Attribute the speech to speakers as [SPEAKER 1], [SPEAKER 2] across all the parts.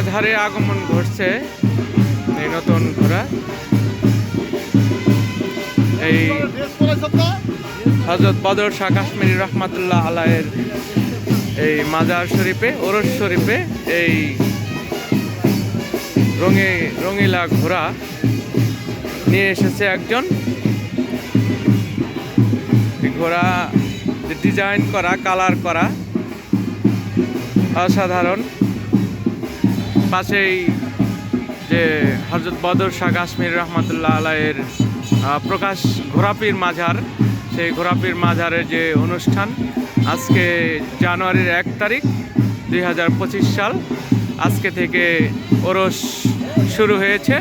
[SPEAKER 1] মাঝারে আগমন ঘটছে এই নতুন ঘোড়া। এই হজরত বদর শাহ কাশ্মীরি রহমাতুল্লাহ আলায়ের এই মাজার শরীফে, ওরস শরীফে এই রঙে, রঙিলা ঘোড়া নিয়ে এসেছে একজন। ঘোড়া ডিজাইন করা, কালার করা, অসাধারণ। পাশেই যে হজরত বদর শাহ কাশ্মীর রহমতুল্লাহ আলাইয়ের প্রকাশ ঘোরাপির মাঝার সেই ঘোরাপির মাজারের যে অনুষ্ঠান আজকে জানুয়ারির এক তারিখ দুই হাজার পঁচিশ সাল, আজকে থেকে ওরস শুরু হয়েছে।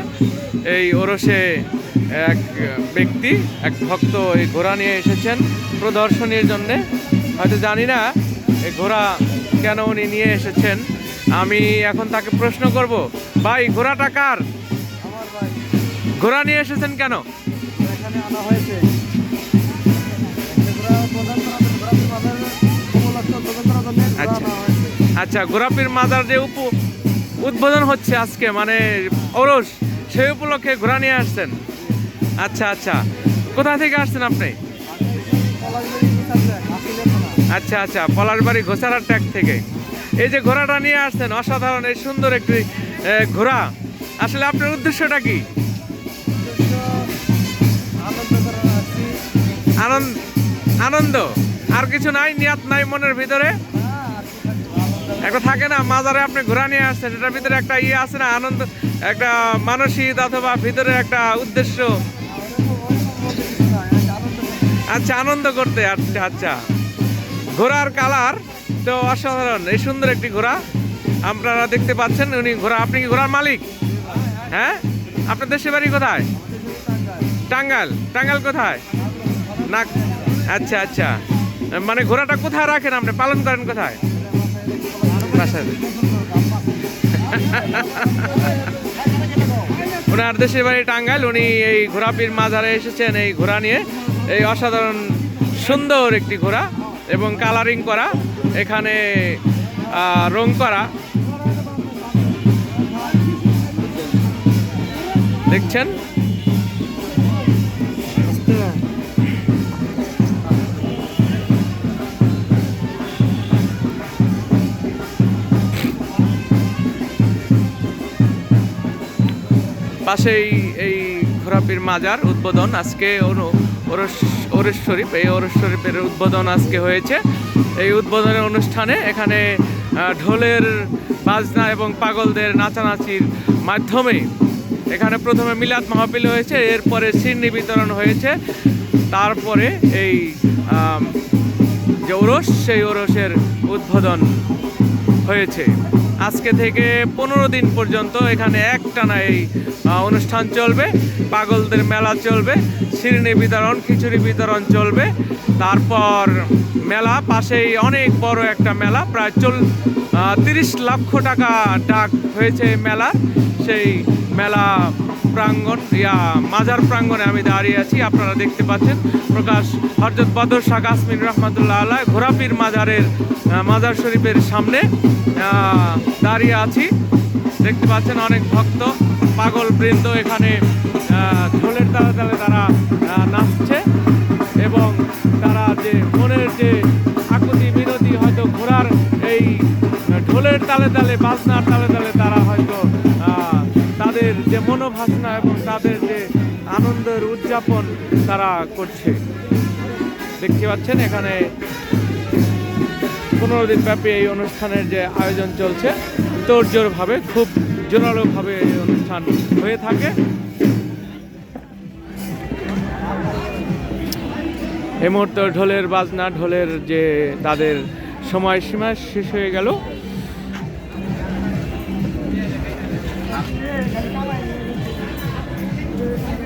[SPEAKER 1] এই ওরসে এক ব্যক্তি, এক ভক্ত এই ঘোড়া নিয়ে এসেছেন প্রদর্শনীর জন্যে। হয়তো জানি না এই ঘোড়া কেন উনি নিয়ে এসেছেন। আমি এখন তাকে প্রশ্ন করব ভাই ঘোড়াটা কার? ঘোড়া নিয়ে এসেছেন কেন? আচ্ছা। আচ্ছা গোরাপির মাজার যে উপ উদ্বোধন হচ্ছে আজকে মানে ওরস সেই উপলক্ষে ঘোরা নিয়ে আসছেন। আচ্ছা আচ্ছা। কোথা থেকে আসছেন আপনি? আচ্ছা আচ্ছা পলাশবাড়ি ঘোষারার ট্যাগ থেকে। এই যে ঘোড়াটা নিয়ে আসছেন, অসাধারণ এই সুন্দর একটি ঘোড়া। আসলে আপনার উদ্দেশ্যটা কি?
[SPEAKER 2] আনন্দ
[SPEAKER 1] আনন্দ? আর কিছু নাই, নিয়াত নাই মনের ভিতরে? একটা থাকে না, মাজারে আপনি ঘোরা নিয়ে আসছেন, এটার ভিতরে একটা ইয়ে আছে না, আনন্দ, একটা মানসিক অথবা ভিতরে একটা উদ্দেশ্য। আচ্ছা আনন্দ করতে আচ্ছা আচ্ছা। ঘোড়ার কালার তো অসাধারণ, এই সুন্দর একটি ঘোড়া। আপনারা দেখতে পাচ্ছেন উনি ঘোড়া। আপনি কি ঘোড়ার মালিক? হ্যাঁ? আপনার দেশের বাড়ি কোথায়? টাঙ্গাল টাঙ্গাল কোথায়? না আচ্ছা আচ্ছা। মানে ঘোড়াটা কোথায় রাখেন আপনি? পালন করেন কোথায়? ওনার দেশের বাড়ি টাঙ্গাইল। উনি এই ঘোড়াপির মাঝারে এসেছেন এই ঘোড়া নিয়ে। এই অসাধারণ, সুন্দর একটি ঘোড়া। এবং কালারিং করা এখানে রং করা। দেখছেন? পাশেই এই ঘোরাপির মাজার উদ্বোধন। আজকে অনু- ওরস এই ওরস উদ্বোধন আজকে হয়েছে। এই উদ্বোধনের অনুষ্ঠানে এখানে ঢোলের বাজনা এবং পাগলদের নাচানাচির মাধ্যমে এখানে প্রথমে মিলাদ মাহফিল হয়েছে, এরপরে সিন্নি বিতরণ হয়েছে, তারপরে এই যে ওরস, সেই ওরসের উদ্বোধন হয়েছে। আজকে থেকে পনেরো দিন পর্যন্ত এখানে একটানা এই অনুষ্ঠান চলবে। পাগলদের মেলা চলবে শিরনি বিতরণ, খিচুড়ি বিতরণ চলবে। তারপর মেলা, পাশেই অনেক বড় একটা মেলা, প্রায় চল তিরিশ লক্ষ টাকা ডাক হয়েছে মেলা সেই মেলা প্রাঙ্গণ, ইয়া, মাজার প্রাঙ্গণে আমি দাঁড়িয়ে আছি। আপনারা দেখতে পাচ্ছেন প্রকাশ হরজত বদর শাহ কাশ্মীর রহমতুল্লাহ আল্লাহ ঘোরাপির মাজারের মাজার শরীফের সামনে দাঁড়িয়ে আছি। দেখতে পাচ্ছেন অনেক ভক্ত, পাগল বৃন্দ এখানে ঢোলের তালে তালে তারা নাচছে এবং তারা যে মনের যে আকুতি বিনতি হয়তো ঘোড়ার এই ঢোলের তালে তালে, বাজনার তালে তালে যে মনোভাসনা এবং তাদের যে আনন্দের উদযাপন তারা করছে। দেখতে পাচ্ছেন এখানে পনেরো দিন ব্যাপী এই অনুষ্ঠানের যে আয়োজন চলছে। তোড়জোড়ভাবে, খুব জোরালোভাবে এই অনুষ্ঠান হয়ে থাকে। এই মুহূর্তে ঢোলের বাজনা, ঢোলের যে তাদের সময়সীমা শেষ হয়ে গেল। Thank you.